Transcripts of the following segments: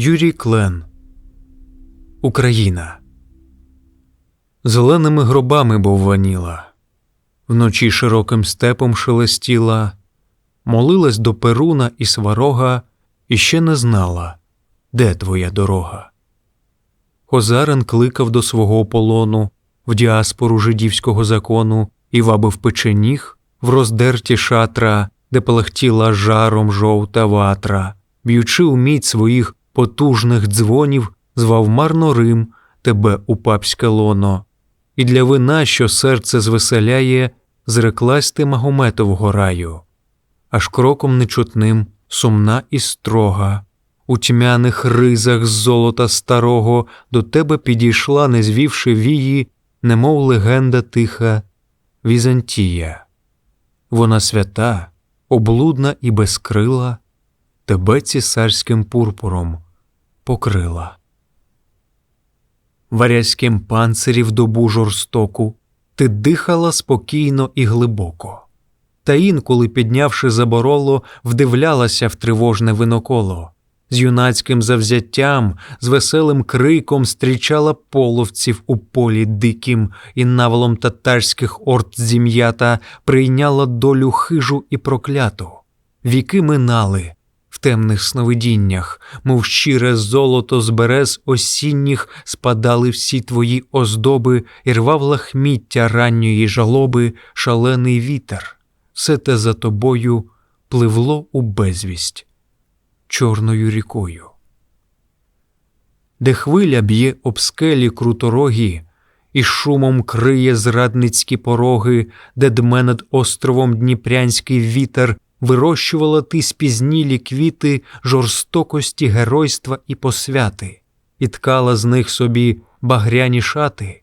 Юрій Клен. Україна. Зеленими гробами бовваніла, вночі широким степом шелестіла, молилась до Перуна і сварога і ще не знала, де твоя дорога. Хозарин кликав до свого полону в діаспору жидівського закону і вабив печеніг в роздерті шатра, де палахтіла жаром жовта ватра, б'ючи у мідь своїх потужних дзвонів, звав марно Рим тебе у папське лоно, і для вина, що серце звеселяє, зреклась ти Магометового раю, аж кроком нечутним, сумна і строга. У тьмяних ризах з золота старого до тебе підійшла, не звівши вії, немов легенда тиха Візантія. Вона свята, облудна і безкрила, тебе цісарським пурпуром покрила. Варязьким панцирі в добу жорстоку ти дихала спокійно і глибоко, та інколи, піднявши забороло, вдивлялася в тривожне виноколо з юнацьким завзяттям, з веселим криком стрічала половців у полі диким, і навалом татарських орд зім'ята прийняла долю хижу і прокляту. Віки минали темних сновидіннях, мов щире золото з берез осінніх спадали всі твої оздоби і рвав лахміття ранньої жалоби, шалений вітер. Все те за тобою пливло у безвість чорною рікою. Де хвиля б'є об скелі круторогі, і шумом криє зрадницькі пороги, де дме над островом Дніпрянський вітер, вирощувала ти спізнілі квіти жорстокості, геройства і посвяти, і ткала з них собі багряні шати,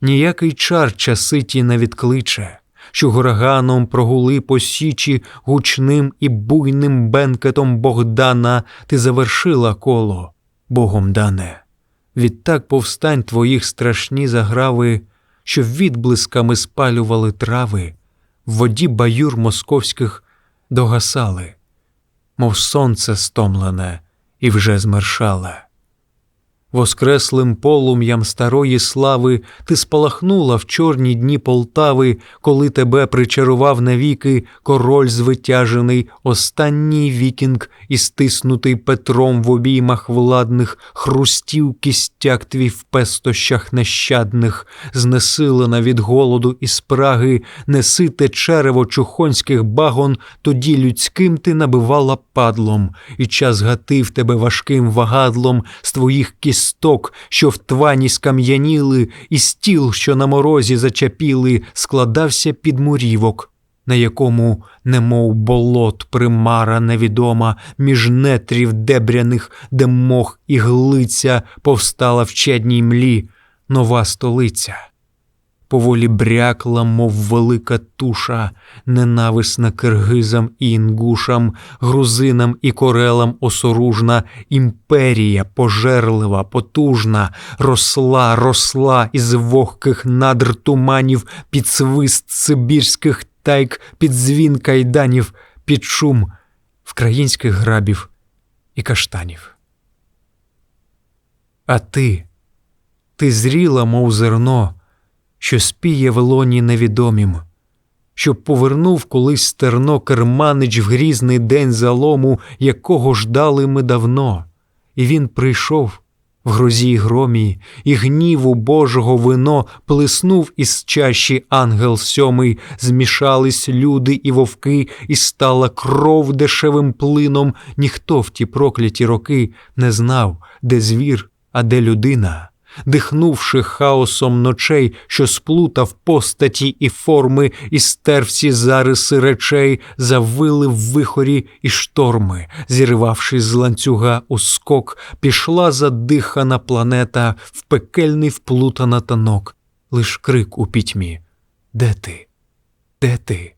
ніякий чар часиті не відкличе що гураганом прогули по січі гучним і буйним бенкетом Богдана ти завершила коло, Богом дане. Відтак повстань твоїх страшні заграви, що відблисками спалювали трави, в воді баюр московських догасали, мов сонце стомлене і вже змершале воскреслим полум'ям старої слави ти спалахнула в чорні дні Полтави, коли тебе причарував навіки король звитяжений, останній вікінг, і стиснутий Петром в обіймах владних, хрустів кістяк твій в пестощах нещадних, знесилена від голоду і спраги, несите черево чухонських багон, тоді людським ти набивала падлом, і час гатив тебе важким вагадлом з твоїх кісток кісток, що в твані скам'яніли, і стіл, що на морозі зачапіли, складався під мурівок, на якому, немов болот, примара невідома, між нетрів дебряних, де мох і глиця повстала в чадній млі нова столиця поволі брякла, мов велика туша, ненависна киргизам і інгушам, грузинам і корелам осоружна, імперія пожерлива, потужна, росла, росла із вогких надр туманів під свист сибірських тайк, під дзвін кайданів, під шум вкраїнських грабів і каштанів. А ти, ти зріла, мов зерно що спіє в лоні невідомім, щоб повернув колись стерно керманич в грізний день залому, якого ждали ми давно, і він прийшов в грозі й громі, і гніву Божого вино плеснув із чаші ангел сьомий, змішались люди і вовки, і стала кров дешевим плином. Ніхто в ті прокляті роки не знав, де звір, а де людина дихнувши хаосом ночей, що сплутав постаті і форми, і стер всі зариси речей, завили в вихорі і шторми, зірвавшись з ланцюга у скок, пішла задихана планета в пекельний вплутана танок, лиш крик у пітьмі. Де ти? Де ти?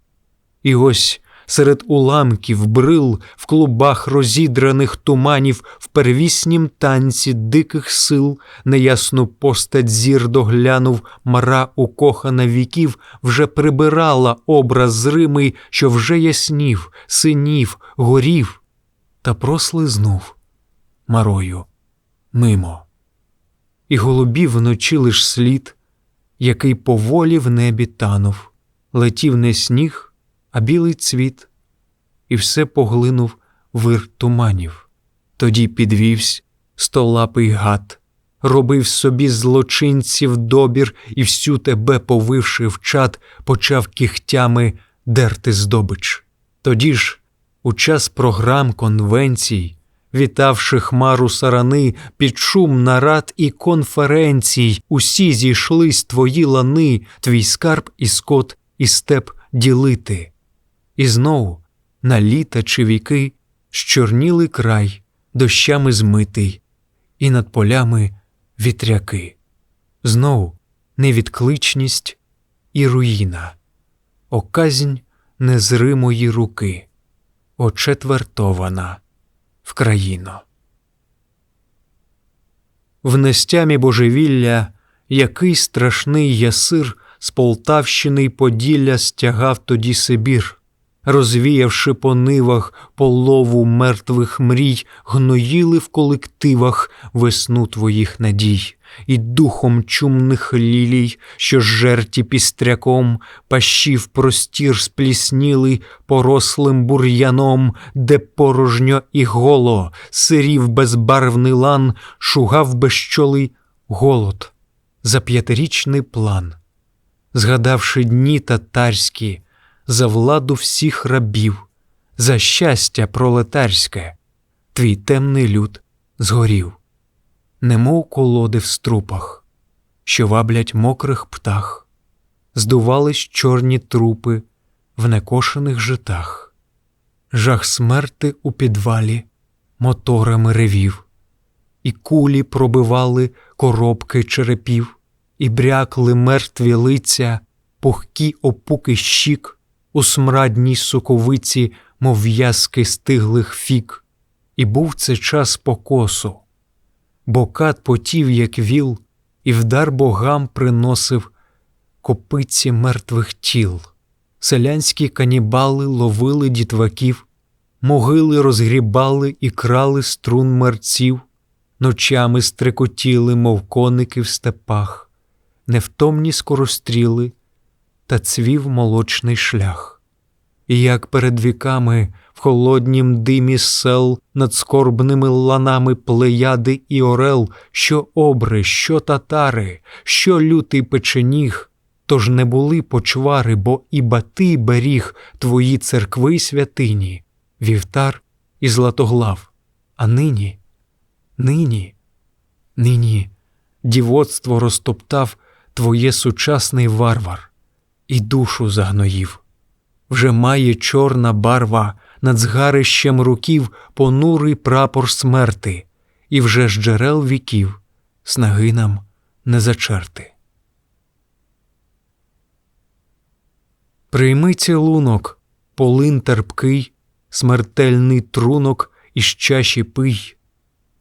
І ось серед уламків, брил, в клубах розідраних туманів, в первіснім танці диких сил, неясну постать зір доглянув, мара укохана віків, вже прибирала образ зримий, що вже яснів, синів, горів, та прослизнув марою мимо. І голубів вночі лиш слід, який поволі в небі танув, летів не сніг, а білий цвіт, і все поглинув вир туманів. Тоді підвівсь столапий гад, робив собі злочинців добір і всю тебе, повивши в чад, почав кігтями дерти здобич. Тоді ж, у час програм конвенцій, вітавши хмару сарани під шум нарад і конференцій, усі зійшлись твої лани, твій скарб і скот, і степ ділити. І знову на літа чи віки щорніли край, дощами змитий, і над полями вітряки. Знову невідкличність і руїна, оказінь незримої руки, очетвертована в країну. В нестямі божевілля який страшний ясир з Полтавщини й Поділля стягав тоді Сибір, розвіявши по нивах полову мертвих мрій, гноїли в колективах весну твоїх надій, і духом чумних лілій, що жерті пістряком, пащів простір сплісніли порослим бур'яном, де порожньо і голо, сирів безбарвний лан, шугав безчолий голод за п'ятирічний план. Згадавши дні татарські, за владу всіх рабів, за щастя пролетарське, твій темний люд згорів, немов колоди в струпах, що ваблять мокрих птах, здувались чорні трупи в некошених житах, жах смерти у підвалі моторами ревів, і кулі пробивали коробки черепів, і брякли мертві лиця, пухкі опуки щік у смрадній соковиці, мов в'язки стиглих фік, і був це час покосу, бо кат потів, як віл, і вдар богам приносив копиці мертвих тіл. Селянські канібали ловили дітваків, могили розгрібали і крали струн мерців, ночами стрекотіли, мов коники в степах, невтомні скоростріли та цвів молочний шлях. І як перед віками в холоднім димі сел над скорбними ланами плеяди і орел, що обри, що татари, що лютий печеніг, тож не були почвари, бо і бати беріг твої церкви святині, вівтар і златоглав. А нині, нині, нині дівоцтво розтоптав твоє сучасний варвар і душу загноїв. Вже має чорна барва над згарищем руків понурий прапор смерти, і вже з джерел віків снаги нам не зачерти. Прийми цілунок, полин терпкий, смертельний трунок із чаші пий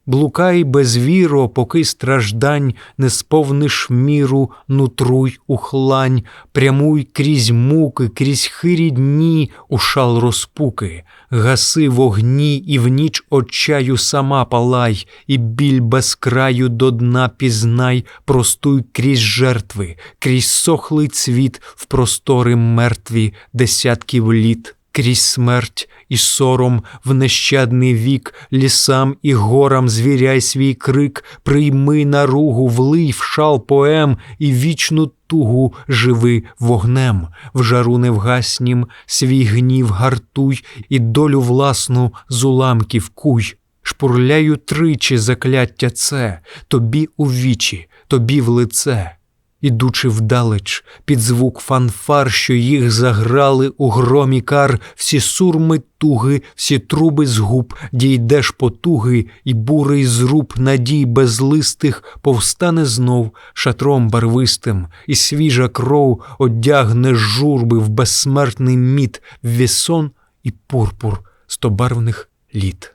блукай без віро, поки страждань не сповниш міру, нутруй ухлань, прямуй крізь муки, крізь хирі дні, у шал розпуки, гаси вогні, і в ніч очаю сама палай, і біль без краю до дна пізнай, простуй крізь жертви, крізь сохлий цвіт в простори мертві десятків літ крізь смерть і сором в нещадний вік, лісам і горам звіряй свій крик, прийми наругу, влий в шал поем і вічну тугу живи вогнем, в жару невгаснім, свій гнів гартуй і долю власну з уламків куй. Шпурляю тричі закляття це, тобі у вічі, тобі в лице ідучи вдалеч, під звук фанфар, що їх заграли у громі кар, всі сурми туги, всі труби з губ, дійдеш потуги, і бурий зруб надій безлистих повстане знов шатром барвистим, і свіжа кров одягне журби в безсмертний мід, вісон і пурпур стобарвних літ.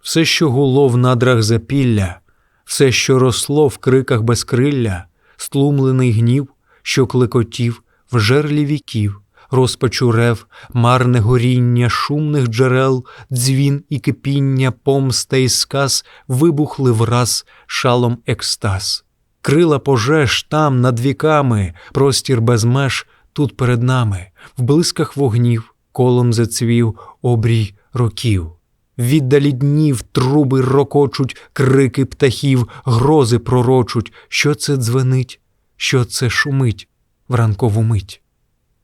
Все, що гуло в надрах запілля все, що росло в криках безкрилля, стлумлений гнів, що клекотів в жерлі віків, розпачу рев, марне горіння шумних джерел, дзвін і кипіння, помста і сказ вибухли враз шалом екстаз. Крила пожеж там, над віками, простір без меж тут перед нами, в блисках вогнів, колом зацвів обрій років. Віддалі днів труби рокочуть, крики птахів, грози пророчуть, що це дзвенить, що це шумить в ранкову мить.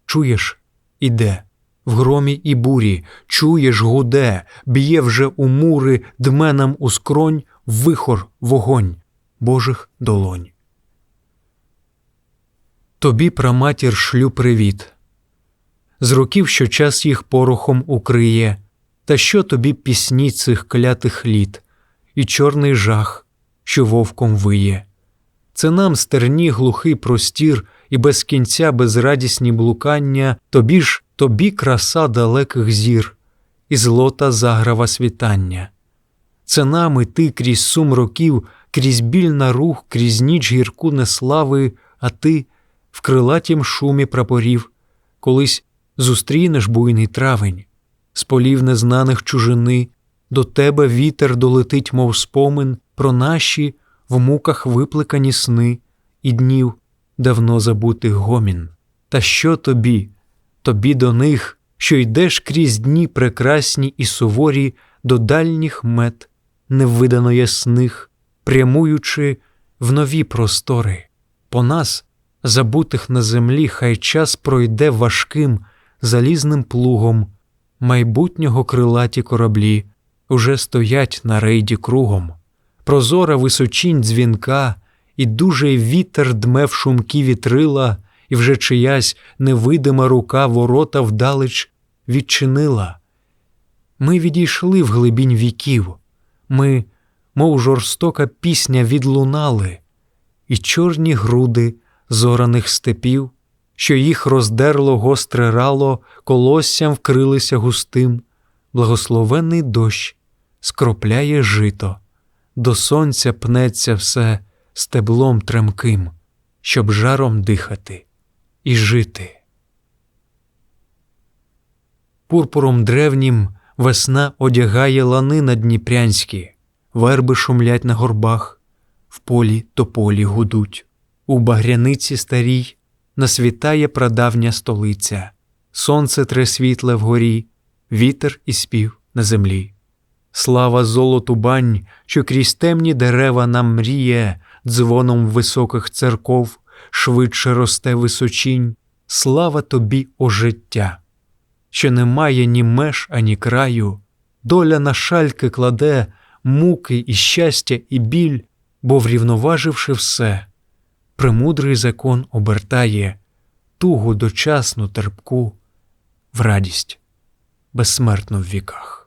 Чуєш, іде, в громі і бурі, чуєш, гуде, б'є вже у мури, дме нам у скронь, вихор, вогонь Божих долонь. Тобі, праматір, шлю привіт. З років, що час їх порохом укриє, та що тобі пісні цих клятих літ, і чорний жах, що вовком виє. Це нам стерні глухий простір і без кінця безрадісні блукання, тобі ж тобі краса далеких зір, і злота заграва світання. Це нам і ти крізь сум років, крізь біль на рух, крізь ніч гірку неслави, а ти в крилатім шумі прапорів, колись зустрінеш буйний травень, з полів незнаних чужини, до тебе вітер долетить, мов спомин, про наші в муках випликані сни і днів давно забутих гомін. Та що тобі, тобі до них, що йдеш крізь дні прекрасні і суворі до дальніх мет, невидано ясних, прямуючи в нові простори, по нас, забутих на землі, хай час пройде важким, залізним плугом, майбутнього крилаті кораблі уже стоять на рейді кругом, прозора височінь дзвінка, і дужий вітер дме в шумкі вітрила, і вже чиясь невидима рука ворота вдалеч відчинила. Ми відійшли в глибінь віків, ми, мов жорстока пісня, відлунали, і чорні груди зораних степів, що їх роздерло гостре рало, колоссям вкрилися густим, благословенний дощ скропляє жито, до сонця пнеться все стеблом тремким, щоб жаром дихати і жити. Пурпуром древнім весна одягає лани на Дніпрянські, верби шумлять на горбах, в полі тополі гудуть. У багряниці старій насвітає прадавня столиця, сонце тре світле вгорі, вітер і спів на землі. Слава золоту бань, що крізь темні дерева нам мріє, дзвоном високих церков, швидше росте височінь, слава тобі, о життя, що немає ні меж, ані краю, доля на шальки кладе муки і щастя, і біль, бо, врівноваживши все, премудрий закон обертає тугу дочасну терпку в радість безсмертну в віках.